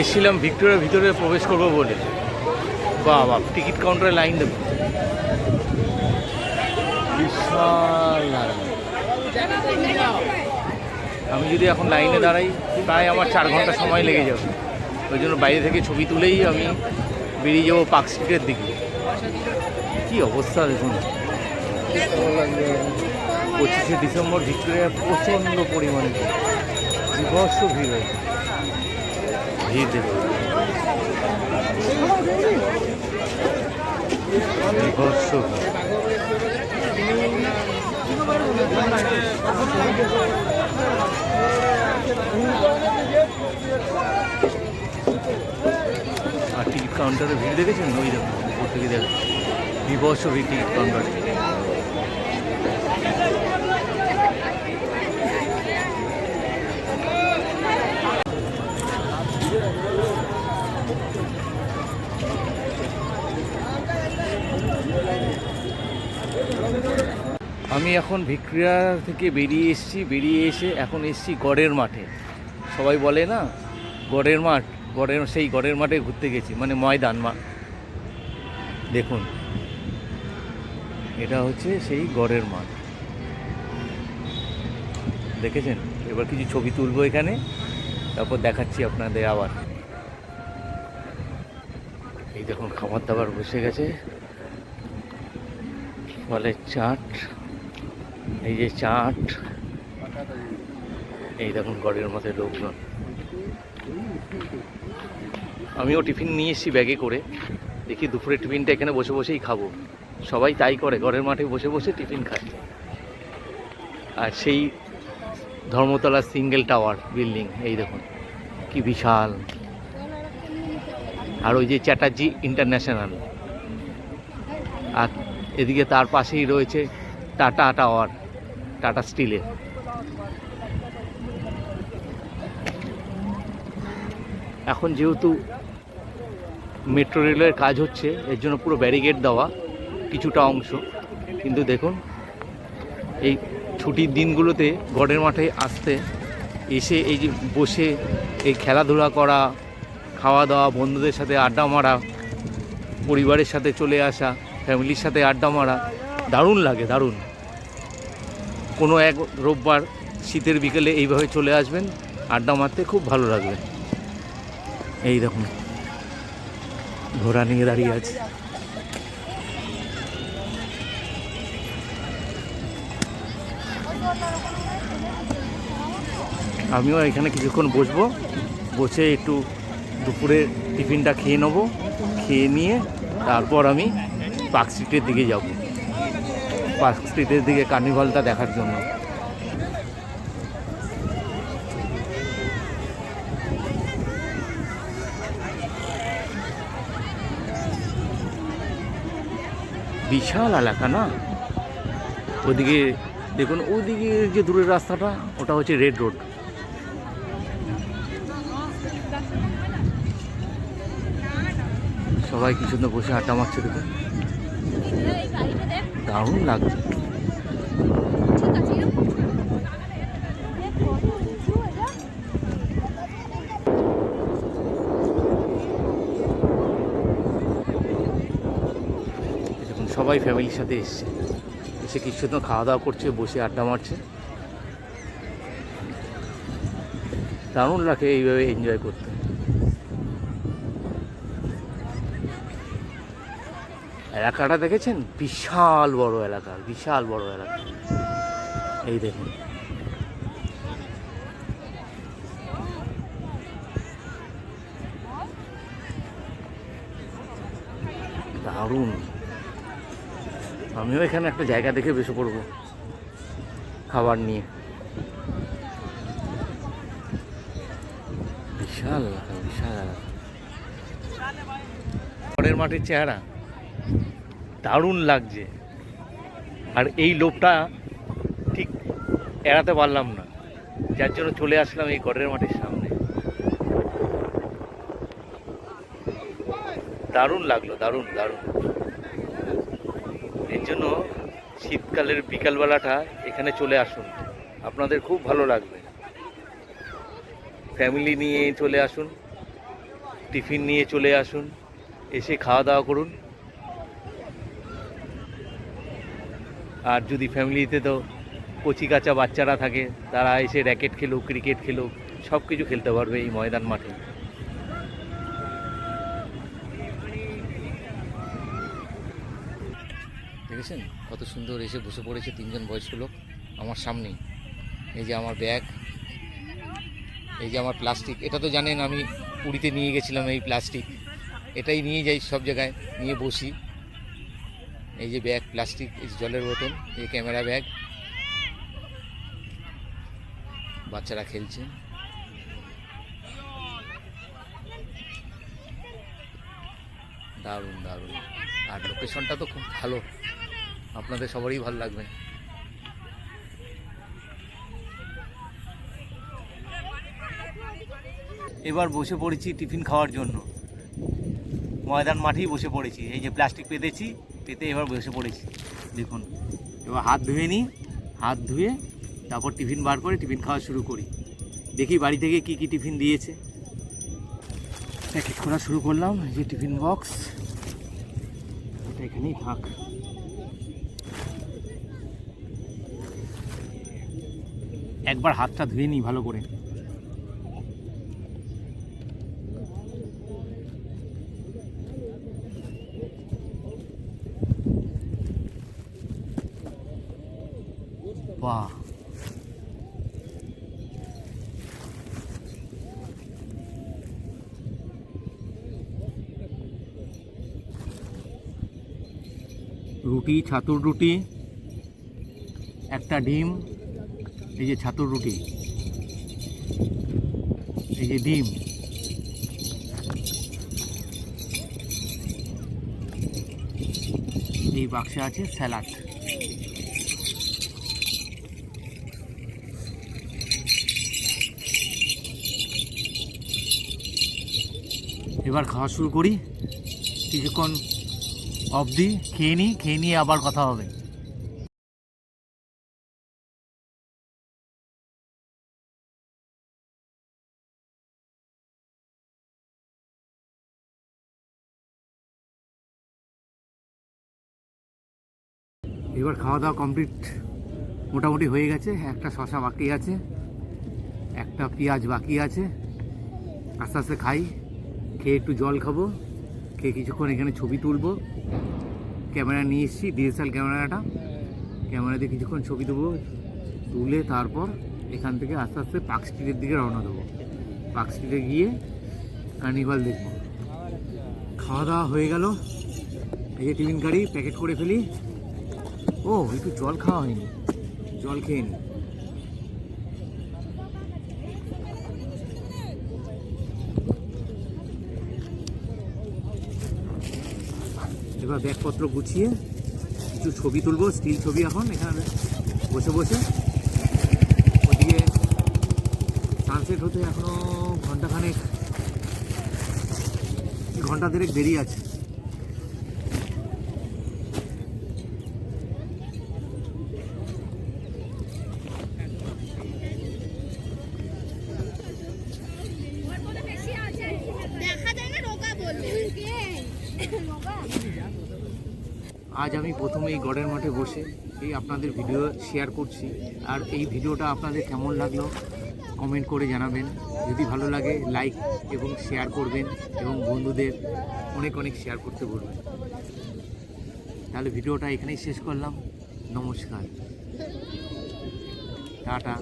এসেছিলাম ভিক্টোরিয়ার ভিতরে প্রবেশ করব বলে। বা বাবা, টিকিট কাউন্টারে লাইন দেবো। বিশাল আমি যদি এখন লাইনে দাঁড়াই, প্রায় আমার চার ঘণ্টা সময় লেগে যাবে। ওই জন্য বাইরে থেকে ছবি তুলেই আমি বেরিয়ে যাব পার্ক স্ট্রিটের দিকে। কি অবস্থা দেখুন। পঁচিশে ডিসেম্বর ভিক্টোরিয়া প্রচণ্ড পরিমাণে। বিভৎস ভিড় হয়েছে। ভিড় বিভৎস আর টিকিট কাউন্টারে ভিড় দেখেছেন? ওই দেখুন, উপর থেকে দেখেন। বিভৎস ভিড় টিকিট কাউন্টারে। আমি এখন ভিক্টোরিয়া থেকে বেরিয়ে এসেছি, বেরিয়ে এসে এখন এসেছি গড়ের মাঠে। সবাই বলে না, গড়ের মাঠ, গড়ের, সেই গড়ের মাঠে ঘুরতে গেছি মানে ময়দান মা দেখুন, এটা হচ্ছে সেই গড়ের মাঠ। দেখেছেন? এবার কিছু ছবি তুলবো এখানে, তারপর দেখাচ্ছি আপনাদের আবার। এই দেখুন খাবার দাবার বসে গেছে। ফলের চাট। এই যে চাট। এই দেখুন গড়ের মধ্যে লোকজন। আমিও টিফিন নিয়ে এসেছি ব্যাগে করে। দেখি দুপুরে টিফিনটা এখানে বসে বসেই খাব। সবাই তাই করে, ঘরের মাঠে বসে বসে টিফিন খায়। আর সেই ধর্মতলা সিঙ্গেল টাওয়ার বিল্ডিং, এই দেখুন, কি বিশাল। আর ওই যে চ্যাটার্জি ইন্টারন্যাশনাল। আর এদিকে তার পাশেই রয়েছে টাটা টাওয়ার। টাটা স্টিলের। এখন যেহেতু মেট্রো রেলের কাজ হচ্ছে, এর জন্য পুরো ব্যারিকেড দেওয়া কিছুটা অংশ। কিন্তু দেখুন, এই ছুটির দিনগুলোতে গড়ের মাঠে আসতে, এসে এই যে বসে এই খেলাধুলা করা খাওয়া দাওয়া বন্ধুদের সাথে আড্ডা মারা, পরিবারের সাথে চলে আসা, ফ্যামিলির সাথে আড্ডা মারা, দারুণ লাগে, দারুণ। কোনো এক রোববার শীতের বিকেলে এইভাবে চলে আসবেন, আড্ডা মারতে খুব ভালো লাগবে। এই দেখুন, ঘোড়া নিয়ে দাঁড়িয়ে আছে। আমিও এখানে কিছুক্ষণ বসবো, বসে একটু দুপুরে টিফিনটা খেয়ে নেব, খেয়ে নিয়ে তারপর আমি পার্ক স্ট্রিটের দিকে যাব। পার্ক স্ট্রিটের দিকে কার্নিভালটা দেখার জন্য। বিশাল এলাকা না? ওদিকে, দেখুন, ওদিকে যে দূরের রাস্তাটা, ওটা হচ্ছে রেড রোড সবাই কি সুন্দর বসে আড্ডা মারছে দেখুন। দারুণ লাগছে। সবাই ফ্যামিলির সাথে এসছে। এসে কিছু সুন্দর খাওয়া দাওয়া করছে, বসে আড্ডা মারছে। দারুণ লাগে এইভাবে এনজয় করতে। এলাকাটা দেখেছেন? বিশাল বড় এলাকা, বিশাল বড় এলাকা। এই দেখুন। দারুণ। আমিও এখানে একটা জায়গা দেখে বসে পড়ব, খাবার নিয়ে। বিশাল বিশাল পরের মাঠের চেহারা। দারুণ লাগছে। আর এই লোভটা ঠিক এড়াতে পারলাম না। যার জন্য চলে আসলাম এই গড়ের মাঠের সামনে। দারুণ লাগল, দারুণ দারুণ। এর জন্য শীতকালের বিকালবেলাটা এখানে চলে আসুন। আপনাদের খুব ভালো লাগবে। ফ্যামিলি নিয়ে চলে আসুন, টিফিন নিয়ে চলে আসুন, এসে খাওয়া দাওয়া করুন। আর যদি ফ্যামিলিতে তো কচি কাঁচা বাচ্চারা থাকে, তারা এসে র্যাকেট খেলুক ক্রিকেট খেলুক সব কিছু খেলতে পারবে এই ময়দান মাঠে। দেখেছেন? কত সুন্দর এসে বসে পড়েছে তিনজন বয়স্ক লোক আমার সামনেই। এই যে আমার ব্যাগ এই যে আমার প্লাস্টিক এটা তো জানেন আমি পুরীতে নিয়ে গেছিলাম এই প্লাস্টিক এটাই নিয়ে যাই সব জায়গায়, নিয়ে বসি। এই যে ব্যাগ, প্লাস্টিক জলের বোতল, এই ক্যামেরা ব্যাগ। বাচ্চারা খেলছে। দারুণ দারুণ। আর লোকেশনটা তো খুব ভালো। আপনাদের সবারই ভালো লাগবে। এবার বসে পড়েছি টিফিন খাওয়ার জন্য। ময়দান মাঠেই বসে পড়েছি। এই যে প্লাস্টিক পেতেছি। পেতে এবার বসে পড়েছি। দেখুন, এবার হাত ধুয়ে নিই, হাত ধুয়ে তারপর টিফিন বার করে টিফিন খাওয়া শুরু করি। দেখি বাড়ি থেকে কি কি টিফিন দিয়েছে। প্যাকেট করা শুরু করলাম যে টিফিন বক্স। এটা এখানেই থাক। একবার হাতটা ধুয়ে নিই ভালো করে। বাহ। রুটি, ছাতুর রুটি, একটা ডিম, এই যে ছাতুর রুটি, এই যে ডিম। এই বাক্সে আছে স্যালাড। এবার খাওয়া শুরু করি। কিছুক্ষণ অবধি খেয়ে নিই, খেয়ে নিয়ে আবার কথা হবে। এবার খাওয়া দাওয়া কমপ্লিট মোটামুটি হয়ে গেছে। একটা শশা বাকি আছে, একটা পেঁয়াজ বাকি আছে। আস্তে আস্তে খাই। খেয়ে একটু জল খাব, খেয়ে কিছুক্ষণ এখানে ছবি তুলবো। ক্যামেরা নিয়ে এসেছি, ডিএসএল ক্যামেরাটা। ক্যামেরা দিয়ে কিছুক্ষণ ছবি দেবো, তুলে তারপর এখান থেকে আস্তে আস্তে পার্ক স্ট্রিটের দিকে রওনা দেবো। পার্ক স্ট্রিটে গিয়ে কার্নিভাল দেখব। খাওয়া দাওয়া হয়ে গেল। এই যে টিফিন গাড়ি প্যাকেট করে ফেলি। ও, একটু জল খাওয়া হয়নি। জল খেয়ে নি। এবার ব্যাগপত্র গুছিয়ে কিছু ছবি তুলবো, স্টিল ছবি এখন এখানে বসে বসে। ওদিকে সানসেট হতে এখনও ঘন্টাখানেক, ঘণ্টা দেড়েক দেরি আছে। আজ আমি প্রথমে এই গড়ের মাঠে বসে এই আপনাদের ভিডিও শেয়ার করছি। আর এই ভিডিওটা আপনাদের কেমন লাগল কমেন্ট করে জানাবেন। যদি ভালো লাগে লাইক এবং শেয়ার করবেন এবং বন্ধুদের অনেক অনেক শেয়ার করতে বলবেন। তাহলে ভিডিওটা এখানেই শেষ করলাম। নমস্কার। টাটা।